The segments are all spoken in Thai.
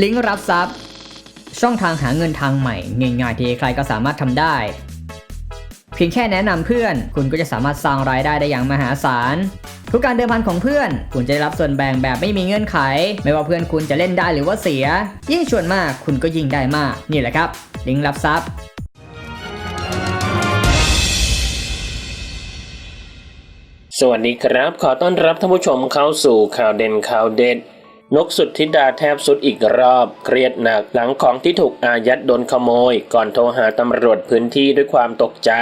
ลิงก์รับทรัพย์ ช่องทางหาเงินทางใหม่ง่ายๆที่ใครก็สามารถทำได้ เพียงแค่แนะนำเพื่อน คุณก็จะสามารถสร้างรายได้ได้อย่างมหาศาลทุกการเดิมพันของเพื่อน คุณจะได้รับส่วนแบ่งแบบไม่มีเงื่อนไข ไม่ว่าเพื่อนคุณจะเล่นได้หรือว่าเสีย ยิ่งชวนมากคุณก็ยิ่งได้มาก นี่แหละครับ ลิงก์รับทรัพย์สวัสดีครับ ขอต้อนรับท่านผู้ชมเข้าสู่ข่าวเด่นข่าวเด็ด นกสุดทิดาแทบสุดอีกรอบ เครียดหนักหลังของที่ถูกอายัดโดนขโมย ก่อนโทรหาตำรวจพื้นที่ด้วยความตกใจ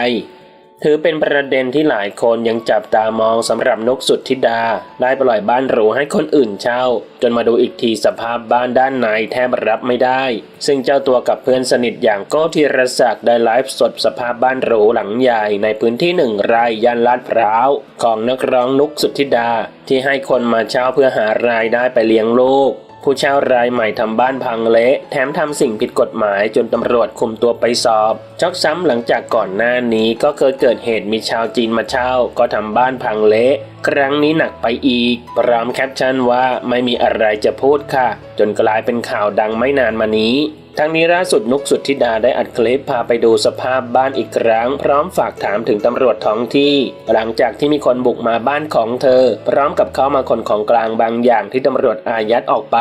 ถือเป็นประเด็นที่หลายคนยังจับตามองสำหรับนกสุดทิดา ได้ปล่อยบ้านหรูให้คนอื่นเช่า จนมาดูอีกทีสภาพบ้านด้านในแทบรับไม่ได้ ซึ่งเจ้าตัวกับเพื่อนสนิทอย่างโก้ธีรศักดิ์ได้ไลฟ์สดสภาพบ้านหรูหลังใหญ่ในพื้นที่หนึ่งไร่ย่านลาดพร้าว ของนักร้องนุกสุดทิดา ที่ให้คนมาเช่าเพื่อหารายได้ไปเลี้ยงลูก ผู้เช่ารายใหม่ทำบ้านพังเละ แถมทำสิ่งผิดกฎหมายจนตำรวจคุมตัวไปสอบ ช็อกซ้ำหลังจากก่อนหน้านี้ก็เคยเกิดเหตุมีชาวจีนมาเช่า ก็ทำบ้านพังเละครั้งนี้หนักไปอีก พร้อมแคปชั่นว่าไม่มีอะไรจะพูดค่ะ จนกลายเป็นข่าวดังไม่นานมานี้ ทั้งนี้ล่าสุดนุกสุดทิดาได้อัดคลิปพาไปดูสภาพบ้านอีกครั้ง พร้อมฝากถามถึงตำรวจท้องที่ หลังจากที่มีคนบุกมาบ้านของเธอ พร้อมกับเข้ามาขนของกลางบางอย่างที่ตำรวจอายัดออกไป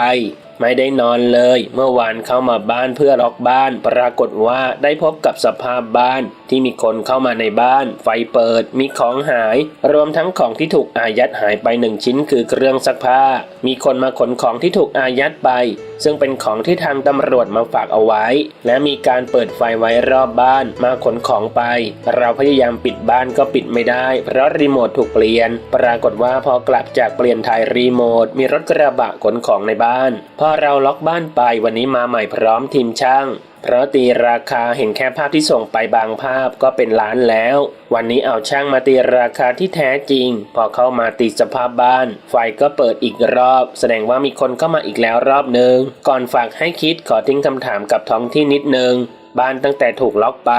ไม่ได้นอนเลย เมื่อวานเข้ามาบ้านเพื่อล็อกบ้าน ปรากฏว่าได้พบกับสภาพบ้านที่มีคนเข้ามาในบ้าน ไฟเปิด มีของหาย รวมทั้งของที่ถูกอายัดหายไปหนึ่งชิ้นคือเครื่องซักผ้า มีคนมาขนของที่ถูกอายัดไป ซึ่งเป็นของที่ทางตำรวจมาฝากเอาไว้ และมีการเปิดไฟไว้รอบบ้านมาขนของไป เราพยายามปิดบ้านก็ปิดไม่ได้ เพราะรีโมทถูกเปลี่ยน ปรากฏว่าพอกลับจากเปลี่ยนถ่ายรีโมทมีรถกระบะขนของในบ้าน พอเราล็อกบ้านไปวันนี้มาใหม่พร้อมทีมช่าง เพราะตีราคาเห็นแค่ภาพที่ส่งไปบางภาพก็เป็นล้านแล้ว วันนี้เอาช่างมาตีราคาที่แท้จริง พอเข้ามาตีสภาพบ้าน ไฟก็เปิดอีกรอบ แสดงว่ามีคนเข้ามาอีกแล้วรอบหนึ่งก่อนฝากให้คิดขอทิ้งคำถามกับท้องที่นิดนึง บ้านตั้งแต่ถูกล็อกไป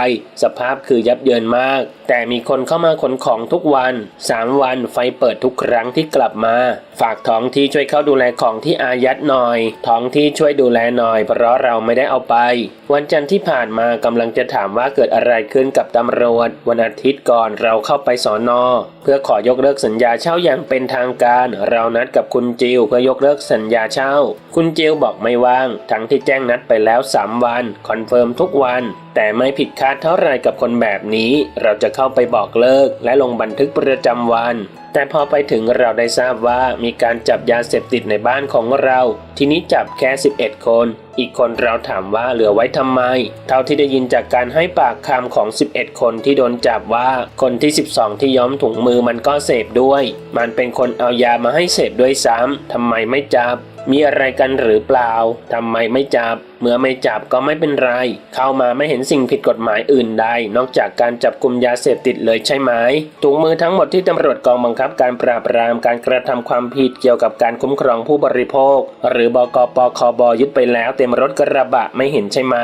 สภาพคือยับเยินมาก แต่มีคนเข้ามาขนของทุกวัน 3 วันไฟเปิดทุกครั้งที่กลับมา ฝากท้องที่ช่วยเข้าดูแลของที่อายัดหน่อย ท้องที่ช่วยดูแลหน่อย เพราะเราไม่ได้เอาไป วันจันทร์ที่ผ่านมากำลังจะถามว่าเกิดอะไรขึ้นกับตำรวจ วันอาทิตย์ก่อนเราเข้าไปสอนอเพื่อขอยกเลิกสัญญาเช่าอย่างเป็นทางการ เรานัดกับคุณจิวเพื่อยกเลิกสัญญาเช่า คุณจิวบอกไม่ว่าง ทั้งที่แจ้งนัดไปแล้ว 3 วัน คอนเฟิร์มทุกวัน แต่ไม่ผิดคาดเท่าไรกับคนแบบนี้ เราจะเข้าไปบอกเลิกและลงบันทึกประจำวัน แต่พอไปถึงเราได้ทราบว่ามีการจับยาเสพติดในบ้านของเรา ทีนี้จับแค่ 11 คน อีกคนเราถามว่าเหลือไว้ทำไม เท่าที่ได้ยินจากการให้ปากคำของ 11 คนที่โดนจับว่าคนที่ 12 ที่ย้อมถุงมือมันก็เสพด้วย มันเป็นคนเอายามาให้เสพด้วยซ้ำทำไมไม่จับ มีอะไรกันหรือเปล่าทำไมไม่จับ เมื่อไม่จับก็ไม่เป็นไร เข้ามาไม่เห็นสิ่งผิดกฎหมายอื่นใด นอกจากการจับกลุ่มยาเสพติดเลยใช่ไหมถุงมือทั้งหมดที่ตำรวจกองบังคับการปราบปรามการกระทำความผิดเกี่ยวกับการคุ้มครองผู้บริโภค หรือบกปคบยึดไปแล้วเต็มรถกระบะไม่เห็นใช่ไหม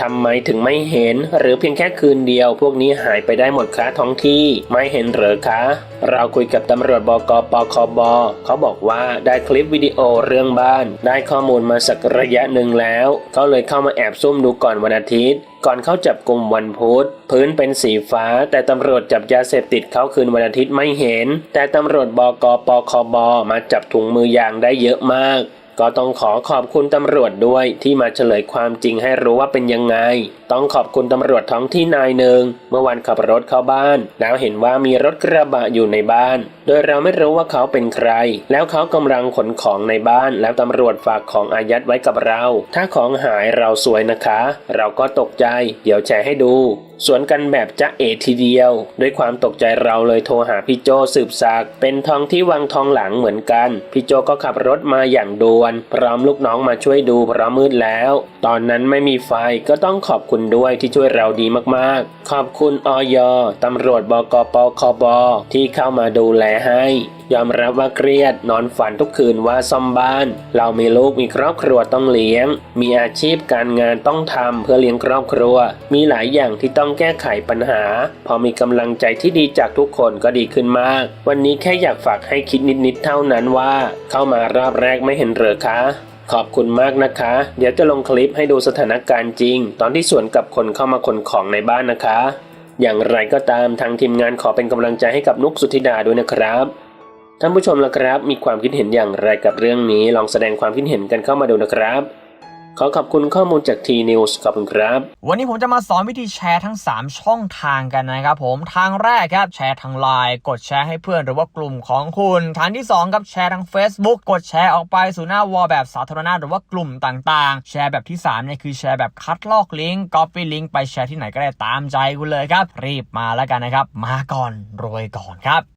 ทำไมถึงไม่เห็น หรือเพียงแค่คืนเดียว พวกนี้หายไปได้หมดคะท้องที่ ไม่เห็นเหรอคะ เราคุยกับตำรวจบกปคบเขาบอกว่าได้คลิปวิดีโอเรื่องบ้าน ได้ข้อมูลมาสักระยะหนึ่งแล้วเขาเลยเข้ามาแอบซุ่มดูก่อนวันอาทิตย์ ก่อนเข้าจับกลุ่มวันพุธพื้นเป็นสีฟ้า แต่ตำรวจจับยาเสพติดเขาคืนวันอาทิตย์ไม่เห็น แต่ตำรวจบกปคบมาจับถุงมือยางได้เยอะมาก ก็ต้องขอขอบคุณตำรวจด้วยที่มาเฉลยความจริงให้รู้ว่าเป็นยังไง ต้องขอบคุณตำรวจท้องที่นายหนึ่งเมื่อวันขับรถเข้าบ้าน แล้วเห็นว่ามีรถกระบะอยู่ในบ้าน โดยเราไม่รู้ว่าเขาเป็นใคร แล้วเขากำลังขนของในบ้าน แล้วตำรวจฝากของอายัดไว้กับเรา ถ้าของหายเราสวยนะคะ เราก็ตกใจ เดี๋ยวแชร์ให้ดู สวนกันแบบจะเอทีเดียว ด้วยความตกใจเราเลยโทรหาพี่โจสืบสักเป็นทองที่วังทองหลังเหมือนกัน พี่โจก็ขับรถมาอย่างด่วน พร้อมลูกน้องมาช่วยดูเพราะมืดแล้ว ตอนนั้นไม่มีไฟก็ต้องขอบคุณด้วยที่ช่วยเราดีมากๆ ขอบคุณออยตำรวจบกปคบที่เข้ามาดูแลให้ ยอมรับว่าเครียด นอนฝันทุกคืนว่าซ่อมบ้าน เรามีลูกมีครอบครัวต้องเลี้ยง มีอาชีพการงานต้องทำเพื่อเลี้ยงครอบครัว มีหลายอย่างที่ต้องแก้ไขปัญหา พอมีกำลังใจที่ดีจากทุกคนก็ดีขึ้นมาก วันนี้แค่อยากฝากให้คิดนิดๆเท่านั้นว่า เข้ามารอบแรกไม่เห็นเหรอคะขอบคุณมากนะคะ เดี๋ยวจะลงคลิปให้ดูสถานการณ์จริง ตอนที่สวนกับคนเข้ามาขนของในบ้านนะคะ อย่างไรก็ตามทางทีมงานขอเป็นกำลังใจให้กับนุกสุธิดาด้วยนะครับ ท่านผู้ชมละครับ มีความคิดเห็นอย่างไรกับเรื่องนี้ ลองแสดงความคิดเห็นกันเข้ามาดูนะครับ ขอขอบคุณข้อมูลจากทีนิวส์ขอบคุณครับ วันนี้ผมจะมาสอนวิธีแชร์ทั้ง 3 ช่องทางกันนะครับผม ทางแรกครับแชร์ทางไลน์กดแชร์ให้เพื่อนหรือว่ากลุ่มของคุณ ทางที่2ครับแชร์ทาง Facebook กดแชร์ออกไปสู่หน้าวอลแบบสาธารณะหรือว่ากลุ่มต่างๆ แชร์แบบที่3เนี่ยคือแชร์แบบคัดลอกลิงก์ copy ลิงก์ไปแชร์ที่ไหนก็ได้ตามใจคุณเลยครับ รีบมาแล้วกันนะครับ มาก่อนรวยก่อนครับ